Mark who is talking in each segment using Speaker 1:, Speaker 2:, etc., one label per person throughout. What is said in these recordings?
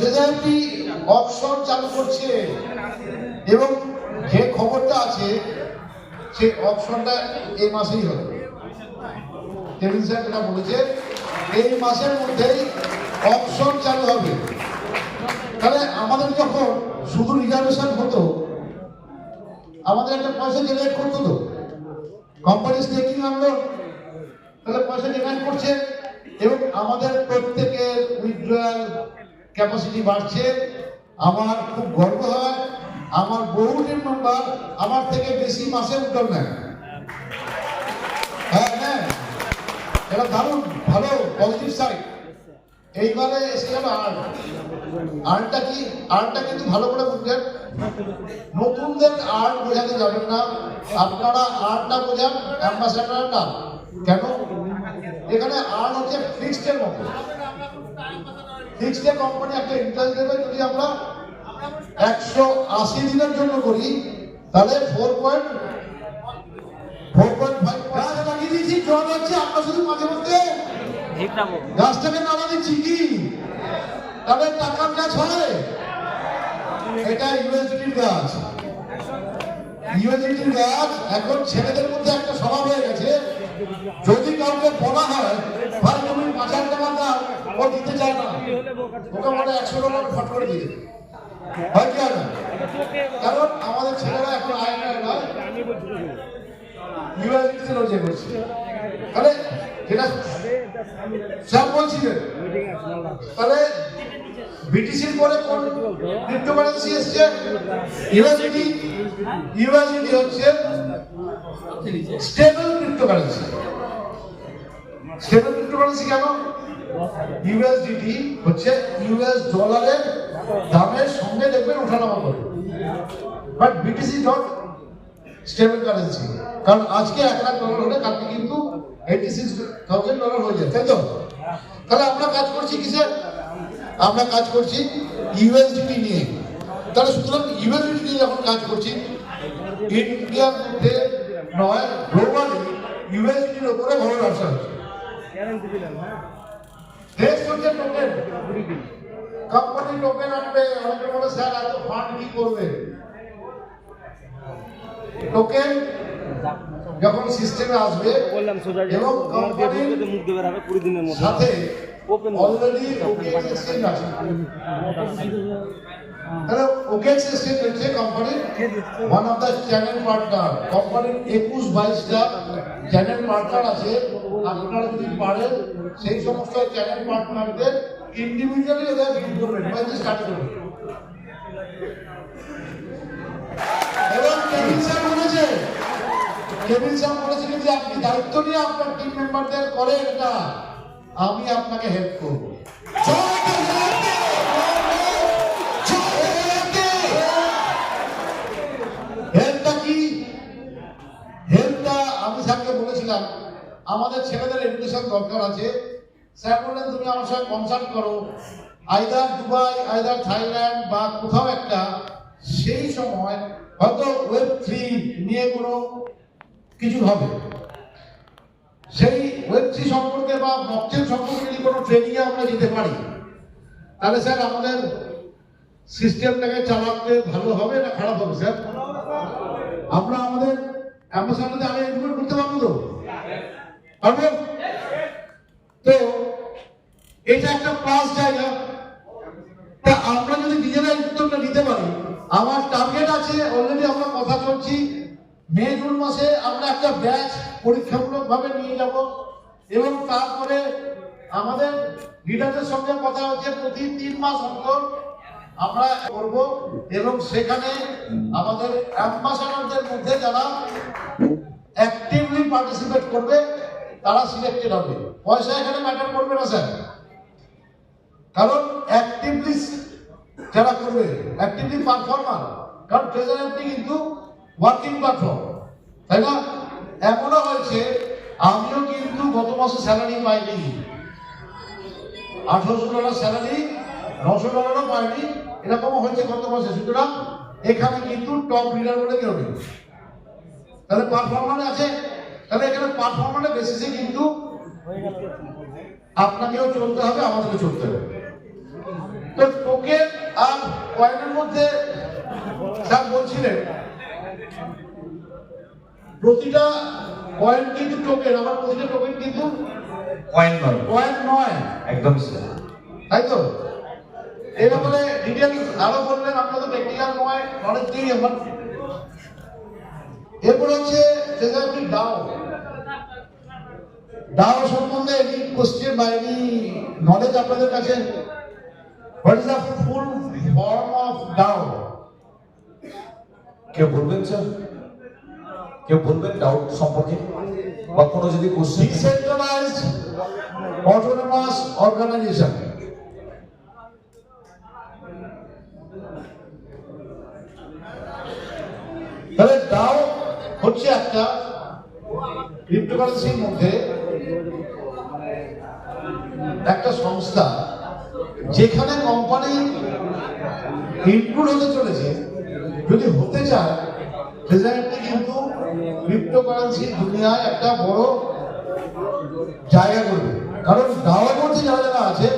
Speaker 1: Treasury option চালু করছে। এবং যে খবরটা আছে, সে অপশনটা এই মাসেই হবে। টেবিল স্যার যেটা বলেছে, এই মাসের মধ্যেই অপশন চালু হবে। তাহলে আমাদের যখন শুধু রিজার্ভেশন হতো, আমাদের একটা পয়সা জেনারেট করতো তো। কোম্পানি স্টেকিং আনলো, তাহলে পয়সা জেনারেট করছে। এবং আমাদের প্রত্যেকের উইথড্রয়াল ক্যাপাসিটি বাড়ছে, আমার খুব গর্ব হয়, আমার বহু টিম মেম্বার আমার থেকে বেশি মাসে উদ্যোগ নেয়। হ্যাঁ হ্যাঁ এটা দারুণ, ভালো পজিটিভ সাইড এইবারে এসে আর্ট আর্টটা কি আর্টটা কিন্তু ভালো করে বুঝবেন নতুনদের আর্ট বোঝাতে যাবেন না। আপনারা আর্টটা বোঝান অ্যাম্বাসাডার না কেন? এখানে আর্ট হচ্ছে ফিক্সড এর মতো। এর কোম্পানি একটা ইন্টারেস্ট দেবে যদি আমরা একশো আশি দিনের জন্য করি তাহলে four point four point five গাছ লাগিয়ে দিয়েছি জল হচ্ছে আমরা শুধু মাঝে মধ্যে গাছটাকে নাড়া দিচ্ছি কি? তবে টাকার গাছ হয়। এটা ইউএসডির গাছ। ইউএসডির গাছ এখন ছেলেদের মধ্যে একটা স্বভাব হয়ে গেছে। যদি কাউকে বলা হয় ভাই তুমি পাঁচ হাজার টাকা দাও ও দিতে চায় না, ওকে বলে একশো টাকা ফট করে দিয়ে দেবে। হয় কি হয় কারণ আমাদের ছেলেরা এখন আয় নয় ইউএসডিতে রোজে করছে। তাহলে যেটা স্যার বলছিলেন, তাহলে বিটিসির পরে কোন ক্রিপ্টোকারেন্সি এসছে? ইউএসডি ইউএসডি হচ্ছে স্টেবল ক্রিপ্টোকারেন্সি স্টেবল ক্রিপ্টোকারেন্সি কেন? ইউএসডিটি হচ্ছে ইউএস ডলারের দামের সঙ্গে দেখবেন ওঠানামা করে। But BTC dot stable currency কারণ আজকে এক লাখ ডলার হলে কালকে কিন্তু এইটি সিক্স থাউজেন্ড ডলার হয়ে যায় তাই তো? তাহলে আমরা কাজ করছি কিসের? আমরা কাজ করছি ইউএসডিটি নিয়ে। তাহলে সুতরাং ইউএসডিটি নিয়ে যখন কাজ করছি ইন্ডিয়ার মধ্যে নয় গ্লোবালি ইউএসডিটির বড় ব্যবসা হচ্ছে। দেশ হচ্ছে টোকেন কোম্পানি টোকেন আনবে অনেকে বলে স্যার এত ফান্ড কি করবে? টোকেন যখন সিস্টেমে আসবে
Speaker 2: বললাম সোজা
Speaker 1: এবং কোম্পানির
Speaker 2: মুখ দেবে হবে কুড়ি দিনের মধ্যে।
Speaker 1: সাথে অলরেডি ওকেএক্স এক্সচেঞ্জ আছে। তাহলে ওকেএক্স এক্সচেঞ্জ হচ্ছে কোম্পানির one of the channel partner কোম্পানির একুশ বাইশটা চ্যানেল পার্টনার আছে। আপনারা যদি পারেন, সেই সমস্ত চ্যানেল পার্টনারদের ইন্ডিভিজুয়ালি ওদের বিল করবেন বা স্টার্ট করবেন। বলেছে যে আপনি দায়িত্ব নিয়ে আপনার টিম মেম্বারদের আমি আপনাকে হেল্প করব। কি? হেল্পটা আমি স্যারকে বলেছিলাম আমাদের ছেলেদের এডুকেশন দরকার আছে। স্যার বললেন, তুমি আমার সঙ্গে কনসাল্ট করো। আইদার দুবাই আইদার থাইল্যান্ড বা কোথাও একটা, সেই সময় হয়তো ওয়েব থ্রি নিয়ে কোনো কিছু হবে। সেই ওয়েব থ্রি সম্পর্কে বা ব্লকচেন সম্পর্কে যদি কোনো ট্রেনিংয়ে আমরা যেতে পারি, তাহলে স্যার আমাদের সিস্টেমটাকে চালাতে ভালো হবে না খারাপ হবে, স্যার? আমরা আমাদের অ্যাম্বাসাডারদের আমি ইনক্লুড করতে তো এটা একটা প্লাস জায়গা। তা আমরা যদি নিজেরা এই উদ্যোগটা নিতে পারি, আমার টার্গেট আছে অলরেডি আমরা কথা চলছি মে, জুন মাসে আমরা একটা ব্যাচ পরীক্ষামূলক ভাবে নিয়ে যাব। এবং তারপরে আমাদের লিডারদের সঙ্গে কথা হচ্ছে, প্রতি তিন মাস অন্তর আমরা করব। এবং সেখানে আমাদের অ্যাম্বাসাডারদের মধ্যে যারা অ্যাক্টিভলি পার্টিসিপেট করবে তারা সিলেক্টেড হবে। পয়সা এখানে ম্যাটার করবে না স্যার কারণ অ্যাক্টিভলি যারা করবে অ্যাক্টিভলি পারফর্মার কারণ ট্রেজারারটি কিন্তু ওয়ার্কিং প্ল্যাটফর্ম তাই না? এমনও হয়েছে, আমিও কিন্তু গত মাসে স্যালারি পাইনি। আঠারোশো ডলার স্যালারি নশো ডলারও পাইনি, এরকমও হয়েছে গত মাসে। সুতরাং এখানে কিন্তু টপ লিডার বলে কেউ নেই। তাহলে পারফরমার আছে? তাহলে এখানে পারফরমারের বেসিসে কিন্তু আপনাকেও চলতে হবে আমাদেরকে চলতে হবে। তো টোকেন আর কয়েনের মধ্যে স্যার বলছিলেন প্রতিটা কয়েন কিন্তু টোকেন আমার প্রতিটা টোকেন কিন্তু
Speaker 3: কয়েন নয়।
Speaker 1: কয়েন নয়।
Speaker 3: একদম
Speaker 1: তাই তো? এই ব্যাপারে ডিটেল আরও বললেন আপনার তো টেকনিক্যাল নয় নলেজ দিই আমার। এরপর হচ্ছে ট্রেজারি ডাও। ডাও সম্বন্ধে এনি কোশ্চেন বা এনি নলেজ আপনাদের কাছে what is the full form of DAO.
Speaker 3: কেউ বলবেন স্যার কেউ বলবেন ডাউট সম্পর্কে? বা কোনো যদি কোশ্চেন
Speaker 1: ডিসেন্ট্রালাইজড অটোনমাস অর্গানাইজেশন তাহলে ডাও হচ্ছে একটা ক্রিপ্টোকারেন্সির মধ্যে একটা সংস্থা যেখানে কোম্পানি ইনক্লুড হতে চলেছে। যদি হতে চায় ট্রেজারিটি কিন্তু ক্রিপ্টোকারেন্সি দুনিয়ায় একটা বড় জায়গা করবে। কারণ দাওয়ার মধ্যে যারা যারা আছে,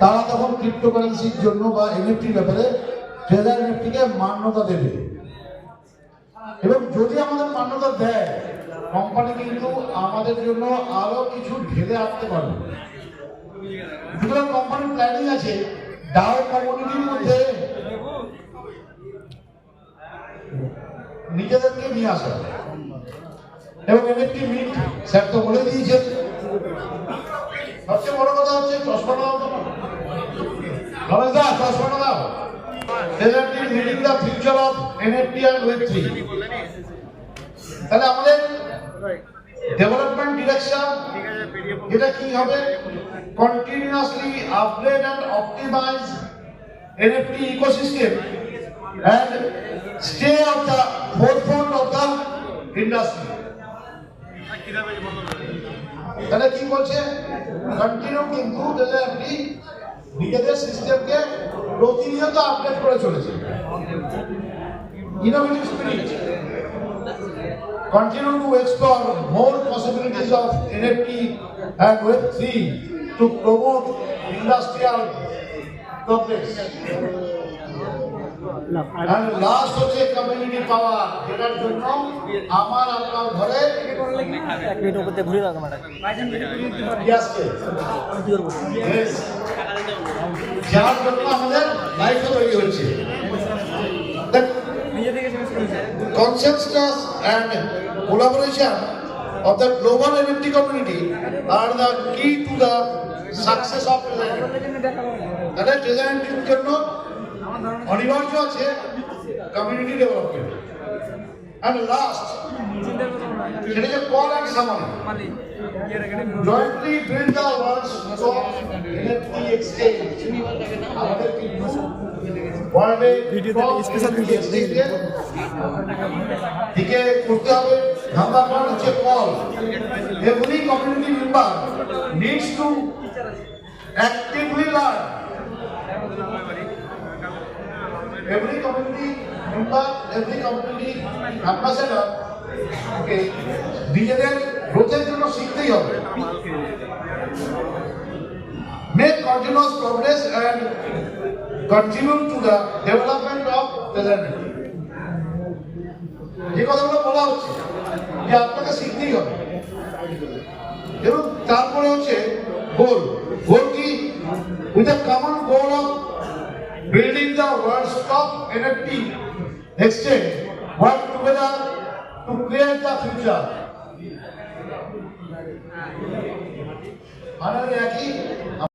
Speaker 1: তারা তখন ক্রিপ্টোকারেন্সির জন্য বা এনএফটির ব্যাপারে ট্রেজার এনএফটিকে মান্যতা দেবে। এবং যদি আমাদের মান্যতা দেয় কোম্পানি কিন্তু আমাদের জন্য আরও কিছু ঢেলে আনতে পারবে। সুতরাং কোম্পানির প্ল্যানিং আছে ডাও কমিউনিটির মধ্যে নিজেদেরকে নিয়ে আসা। এবং এনএফটি মিট স্যার তো বলে দিয়েছেন। সবচেয়ে বড় কথা হচ্ছে চশমাটা দাও চশমাটা দাও। NFT leading the future of NFT and web three. তাহলে আমাদের ডেভেলপমেন্ট ডিরেকশন এটা কি হবে? Continuously upgrade and optimize NFT ecosystem and stay of the forefront of the industry তাহলে কি বলছে? কন্টিনিউ কিন্তু তাহলে আপনি নিজেদের সিস্টেমকে প্রতিনিয়ত আপডেট করে চলেছে innovative spirit continue to explore more possibilities of NFT and Web3 to promote industrial progress. And last হচ্ছে কমিউনিটি পাওয়ার যেটার জন্য আমার আপনার ঘরে
Speaker 2: এক মিনিট উপর ঘুরে দাও ক্যামেরাটা
Speaker 1: যার জন্য আমাদের লাইফ তৈরি হচ্ছে। The and collaboration of the global NFT community are the key to the success of তাহলে ট্রেজারেন্টির জন্য অনিবার্য আছে কমিউনিটি ডেভেলপমেন্ট অ্যান্ড লাস্ট সেটা যে call and summary jointly build the world's top NFT exchange. আমাদের কিন্তু ওয়ার্ল্ডে স্পেশাল ভিডিও দিকে করতে হবে নাম্বার ওয়ান হচ্ছে call every community member needs to actively learn every community member, every community ambassador, okay নিজেদের গ্রোথের জন্য শিখতেই হবে। Make continuous progress and continue to the development of present যে কথাগুলো বলা হচ্ছে যে আপনাকে শিখতেই হবে। এবং তারপরে হচ্ছে গোল গোল কি? With a common goal of building the world's top NFT exchange, work together to create the future. Another